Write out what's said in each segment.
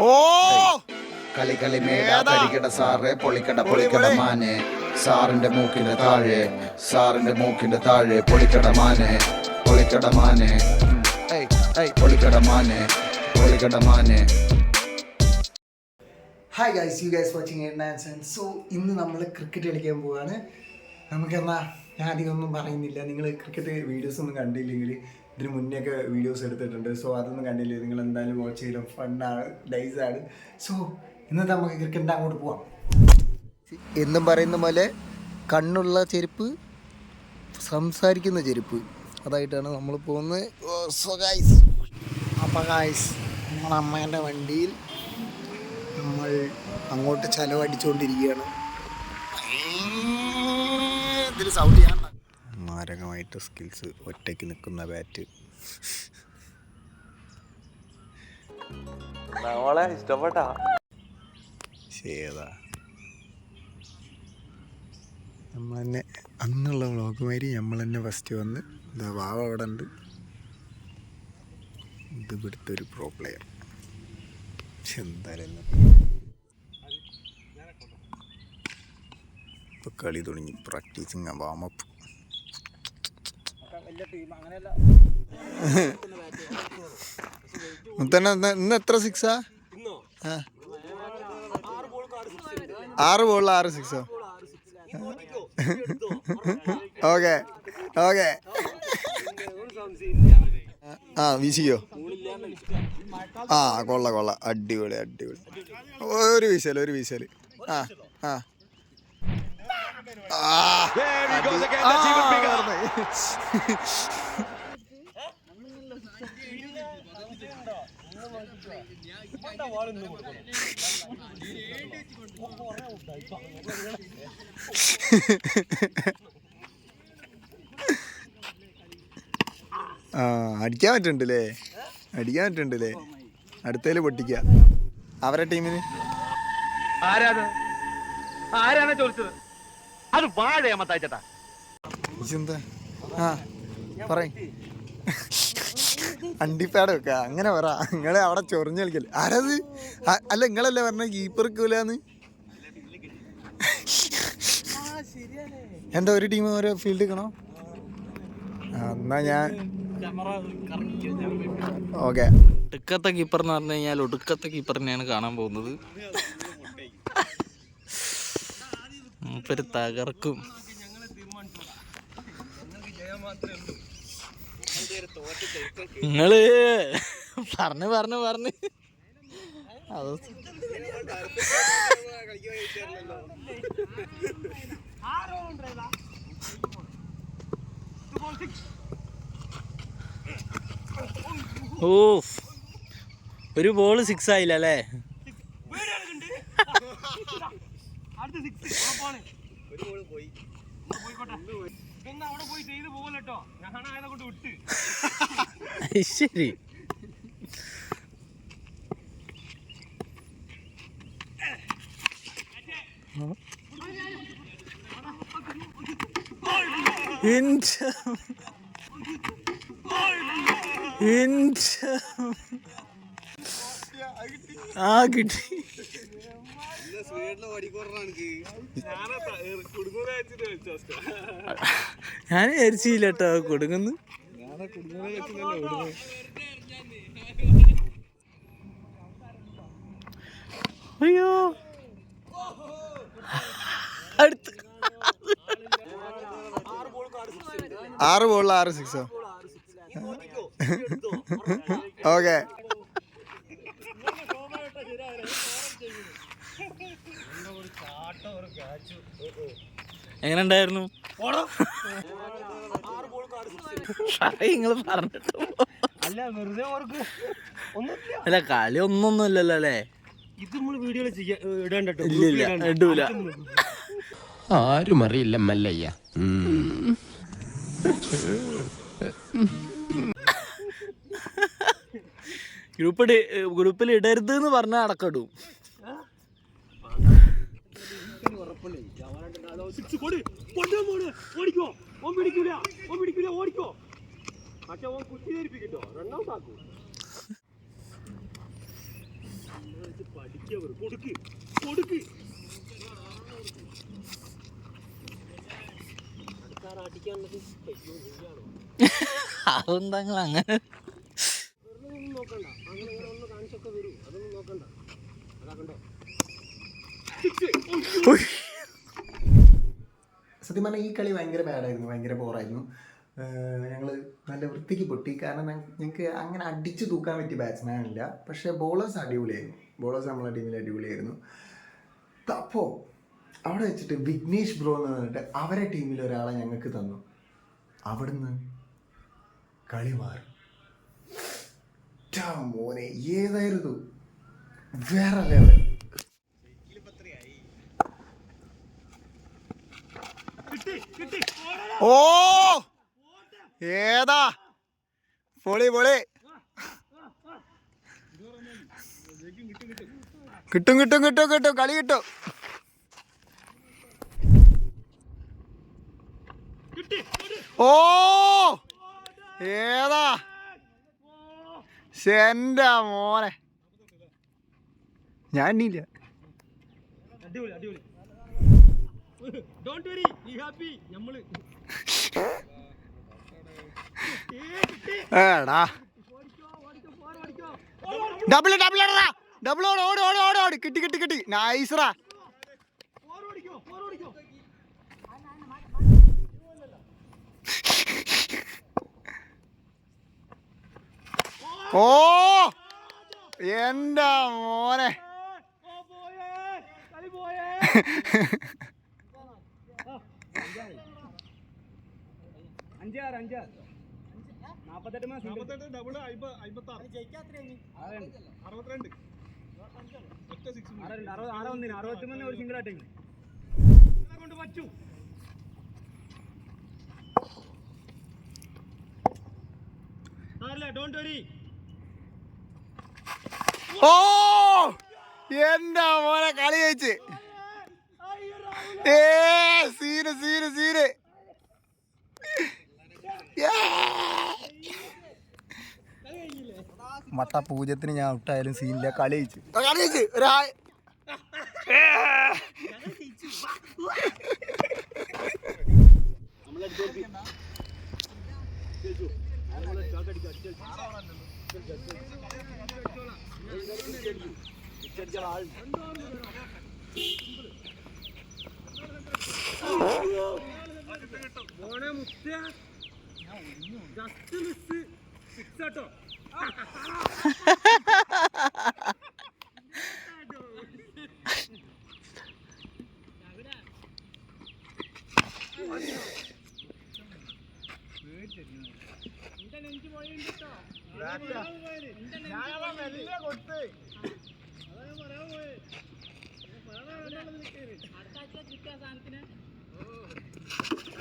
ഓ! കളി കളി മേട കരിക്കട സാറേ പൊളിക്കട പൊളിക്കട മാനെ. സാറിന്റെ മൂക്കിന്റെ താഴെ സാറിന്റെ മൂക്കിന്റെ താഴെ പൊളിക്കട മാനെ. പൊളിക്കട മാനെ. പൊളിക്കട മാനെ. പൊളിക്കട മാനെ. Hi guys you guys watching so ഇന്ന് നമ്മൾ ക്രിക്കറ്റ് കളിക്കാൻ പോവാണ്. നമുക്കെന്നാ ഒന്നും പറയുന്നില്ല. നിങ്ങൾ ക്രിക്കറ്റ് വീഡിയോസ് ഒന്നും കണ്ടില്ലെങ്കിൽ ഇതിന് മുന്നേ ഒക്കെ വീഡിയോസ് എടുത്തിട്ടുണ്ട്. സോ അതൊന്നും കണ്ടില്ലേ? നിങ്ങൾ എന്തായാലും വാച്ച് ചെയ്യലും ഫണ്ണാണ് ഡൈസാണ് സോ ഇന്നത്തെ നമുക്ക് ക്രിക്കറ്റിന്റെ അങ്ങോട്ട് പോവാം. എന്നും പറയുന്ന പോലെ കണ്ണുള്ള ചെരുപ്പ് സംസാരിക്കുന്ന ചെരുപ്പ്. അതായിട്ടാണ് നമ്മൾ പോകുന്നത്. സോ ഗൈസ് അപ്പം ഗൈസ് നമ്മുടെ അമ്മേന്റെ വണ്ടിയിൽ നമ്മൾ അങ്ങോട്ട് ചെലവടിച്ചുകൊണ്ടിരിക്കുകയാണ് ഇതിൽ സൗണ്ട് മാരകമായിട്ട് സ്കിൽസ് ഒറ്റയ്ക്ക് നിൽക്കുന്ന ബാറ്റ്. നമ്മളെ ഇഷ്ടപ്പെട്ടാ. ശേതാ നമ്മൾ തന്നെ അന്നുള്ള വ്ളോഗ് മാരി നമ്മൾ തന്നെ ഫസ്റ്റ് വന്ന് ഇതാ വാവ അവിടെ ഉണ്ട് ഇത് ഇവിടുത്തെ ഒരു പ്രോ പ്ലെയർ എന്തായാലും ഇപ്പൊ കളി തുടങ്ങി. പ്രാക്ടീസിങ് വാമപ്പ് മുത്തന്നെ ഇന്ന് എത്ര സിക്സാ ആറ് ബോളിൽ ആറ് സിക്സോ ഓക്കെ ഓക്കെ. ആ വീശിക്കോ? ആ കൊള്ള കൊള്ള. അടിപൊളി അടിപൊളി. ഒരു വീശൽ ഒരു വീശൽ. ആ ആ. ആ, അടി- ആ, അടിക്കാൻ പറ്റുന്നുണ്ടല്ലേ അടിക്കാൻ പറ്റുന്നുണ്ടല്ലേ അടുത്തേൽ പൊട്ടിക്ക. അവരെ ടീമിന് ആരാണ് ആരാണ് ചോദിച്ചത്? അത് വാഴയാ മത്തായിച്ചേട്ടാ എന്താ ആ പറ അണ്ടിപ്പാട് വെക്ക അങ്ങനെ പറ. നിങ്ങളെ അവിടെ ചൊറിഞ്ഞ് കളിക്കല്ലേ ആരത്? അല്ല നിങ്ങളല്ലേ പറഞ്ഞ കീപ്പർ കൂലാന്ന് എന്താ ഒരു ടീം ഓരോ ഫീൽഡ് നിൽക്കണോ ആ, എന്നാ ഞാൻ ഓക്കെ. ഒടുക്കത്തെ കീപ്പർ എന്ന് പറഞ്ഞു കഴിഞ്ഞാൽ ഒടുക്കത്തെ കീപ്പറിനെയാണ് കാണാൻ പോകുന്നത്. മൂപ്പര് തകർക്കും. നിങ്ങൾ പറഞ്ഞു പറഞ്ഞു പറഞ്ഞു. അത് ഓ ഒരു ബോൾ സിക്സ് ആയില്ല അല്ലേ? ശരി. എന്റെ Hint. ആ കിട്ടി. ഞാൻ വിചാരിച്ചില്ല കേട്ടോ കൊടുങ്ങുന്നു അയ്യോ. അടുത്ത്. ആറ് ബോളിൽ ആറ് സിക്സോ ഓക്കെ. എങ്ങനെ ഉണ്ടായിരുന്നു? നിങ്ങൾ പറഞ്ഞിട്ട് അല്ല വെറുതെ ഓർക്ക് ഒന്നുമില്ല. അല്ല കളി ഒന്നൊന്നും ഇല്ലല്ലോ അല്ലേ? ഇത് നമ്മൾ വീഡിയോ ഇടണ്ട. ഇല്ല. ഇടൂല ആരും അറിയില്ല മല്ലയ്യ. ഗ്രൂപ്പ് ഗ്രൂപ്പിൽ ഇടരുത് എന്ന് പറഞ്ഞാൽ അടക്കടും. സിക്സ് ഓൻ പിടിക്കൂല ഓൻ പിടിക്കൂല ഓടിക്കോ. പക്ഷെ ഓൻ കുത്തി ധരിപ്പിക്കട്ടോ റണ്ണൗട്ട് ആക്കൂ. സംസാരിച്ച് പഠിക്കവർ കൊടുക്ക് കൊടുക്ക്. അതെന്താ അങ്ങനെ? നോക്കണ്ട. അങ്ങനെ ഇങ്ങനെ ഒന്ന് കാണിച്ചൊക്കെ വരൂ. അതൊന്നും നോക്കണ്ട. അതാക്കണ്ടോ കണ്ടോ? സത്യം പറഞ്ഞാൽ ഈ കളി ഭയങ്കര ബാഡായിരുന്നു ഭയങ്കര ബോറായിരുന്നു ഞങ്ങൾ നല്ല വൃത്തിക്ക് പൊട്ടി. കാരണം ഞങ്ങൾക്ക് അങ്ങനെ അടിച്ചു തൂക്കാൻ പറ്റിയ ബാറ്റ്സ്മാൻ ഇല്ല. പക്ഷേ ബോളേഴ്സ് അടിപൊളിയായിരുന്നു. ബോളേഴ്സ് നമ്മളെ ടീമിൽ അടിപൊളിയായിരുന്നു. അപ്പോൾ അവിടെ വെച്ചിട്ട് വിഘ്നേഷ് ബ്രോ എന്ന് പറഞ്ഞിട്ട് അവരെ ടീമിൽ ഒരാളെ ഞങ്ങൾക്ക് തന്നു. അവിടുന്ന് കളി മാറി. മോനെ ഏതായിരുന്നു? വേറെ ലെവൽ ഓ! ഏതാ? പൊളി പൊളി. കിട്ടും കിട്ടും കിട്ടും കിട്ടും. കളി കിട്ടും. ഓ! ഏതാ? എന്റെ മോനെ. ഞാൻ ഇല്ല അടിപൊളി അടിപൊളി. ഡോണ്ട് വെരി ബി ഹാപ്പി നമ്മൾ. ഏടാ. ഡബിൾ ഡബിൾ എടാ. ഡബിൾ ഓട് ഓട് ഓട് ഓട് ഓട്. കിട്ടി കിട്ടി കിട്ടി. നൈസറാ ഓ എന്റെ മോനെ ഓ പോയേ കളി പോയേ അഞ്ചാറ് അഞ്ചാറ്. നാപ്പത്തെട്ട് മാസം നാപ്പത്തെട്ട് ഡബിൾ അറുപത്തിരണ്ട്. അറുപത് ആറ് ഒന്നിന്. അറുപത്തി മൂന്ന് ഒരു സിംഗിൾ ആട്ടെ കൊണ്ട് പറ്റൂ. ഡോണ്ട് വരി ഓ! എന്റെ മോനെ കളി ജയിച്ച്. ഏ സീന് സീന് സീന്. മട്ട പൂജ്യത്തിന് ഞാൻ ഔട്ടായാലും സീനില്ല കളി ജയിച്ചു. കളി ജയിച്ച്. ഒരാ മോനെ മുത്ത ജസ്റ്റ് മിസ് സിക്സ് ആട്ടോ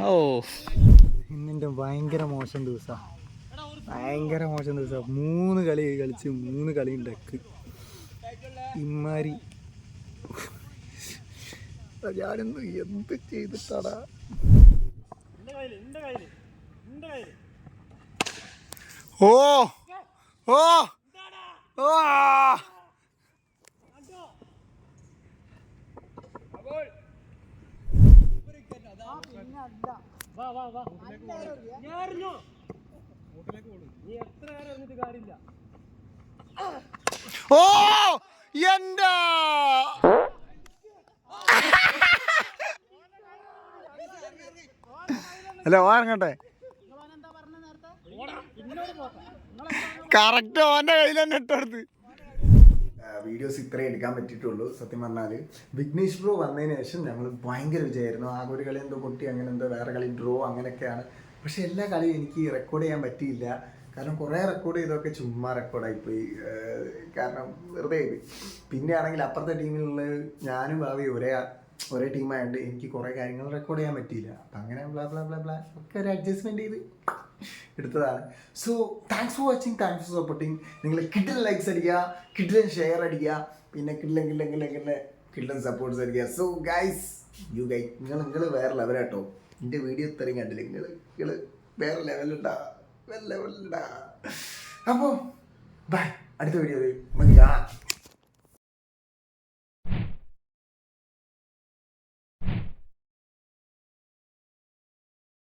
ഓ. ഇന്നെന്റെ ഭയങ്കര മോശം ദിവസമാണ് ഭയങ്കര മോശം ദിവസമാണ് മൂന്ന് കളി കളിച്ച് മൂന്ന് കളി ഡക്ക് ഇമാരി ഞാനെന്ന് എന്ത് ചെയ്തിട്ടാടാ? ഓ ഓ ഓ ഓ ഓ വാ വാ വാ. ഞാൻ അറിഞ്ഞോ നീ എത്ര നേരം ഇരുന്നിട്ട് കാര്യമില്ല. ഓ എന്താ? അല്ല ഓരങ്ങട്ടെ കറക്റ്റ് ഓന്റെ കയ്യിൽ തന്നെ ഇട്ടെടുത്ത് വീഡിയോസ് ഇത്രേ എടുക്കാൻ പറ്റിയിട്ടുള്ളൂ സത്യം പറഞ്ഞാൽ വിഘ്നേഷ് ബ്രോ വന്നതിന് ശേഷം ഞങ്ങൾ ഭയങ്കര വിജയമായിരുന്നു. ആ ഒരു കളി എന്തോ പൊട്ടി അങ്ങനെ എന്തോ വേറെ കളി ഡ്രോ അങ്ങനെയൊക്കെയാണ്. പക്ഷേ എല്ലാ കളിയും എനിക്ക് റെക്കോർഡ് ചെയ്യാൻ പറ്റിയില്ല. കാരണം കുറേ റെക്കോർഡ് ചെയ്തൊക്കെ ചുമ്മാ റെക്കോർഡായിപ്പോയി കാരണം വെറുതെ ആയിപ്പോയി. പിന്നെ ആണെങ്കിൽ അപ്പുറത്തെ ടീമിലുള്ള ഞാനും ഭാവി ഒരേ ഒരേ ടീമായതുകൊണ്ട് എനിക്ക് കുറേ കാര്യങ്ങൾ റെക്കോർഡ് ചെയ്യാൻ പറ്റിയില്ല. അപ്പം അങ്ങനെ ബ്ലാ ബ്ലാ ബ്ലാ ബ്ലാ ഒക്കെ ഒരു അഡ്ജസ്റ്റ്മെന്റ് ചെയ്ത് എടുത്തതാണ്. So thanks for watching thanks for supporting നിങ്ങൾ കിഡിൽ ലൈക്സ് അടിക്കുക കിഡിൽ ഷെയർ അടിക്കുക പിന്നെ കിഡിലും കിഡിലും കിഡിലും കിഡിലും സപ്പോർട്ട്സ് അടിക്കുക. സോ ഗൈസ് യു ഗൈ നിങ്ങൾ നിങ്ങൾ വേറെ ലെവലാട്ടോ എന്റെ വീഡിയോ ഇത്രയും കണ്ടില്ല? നിങ്ങൾ നിങ്ങൾ വേറെ ലെവലുണ്ടാ വേറെ ലെവലുണ്ടാ അപ്പോൾ ബൈ അടുത്ത വീഡിയോ നമുക്ക് കാണാം.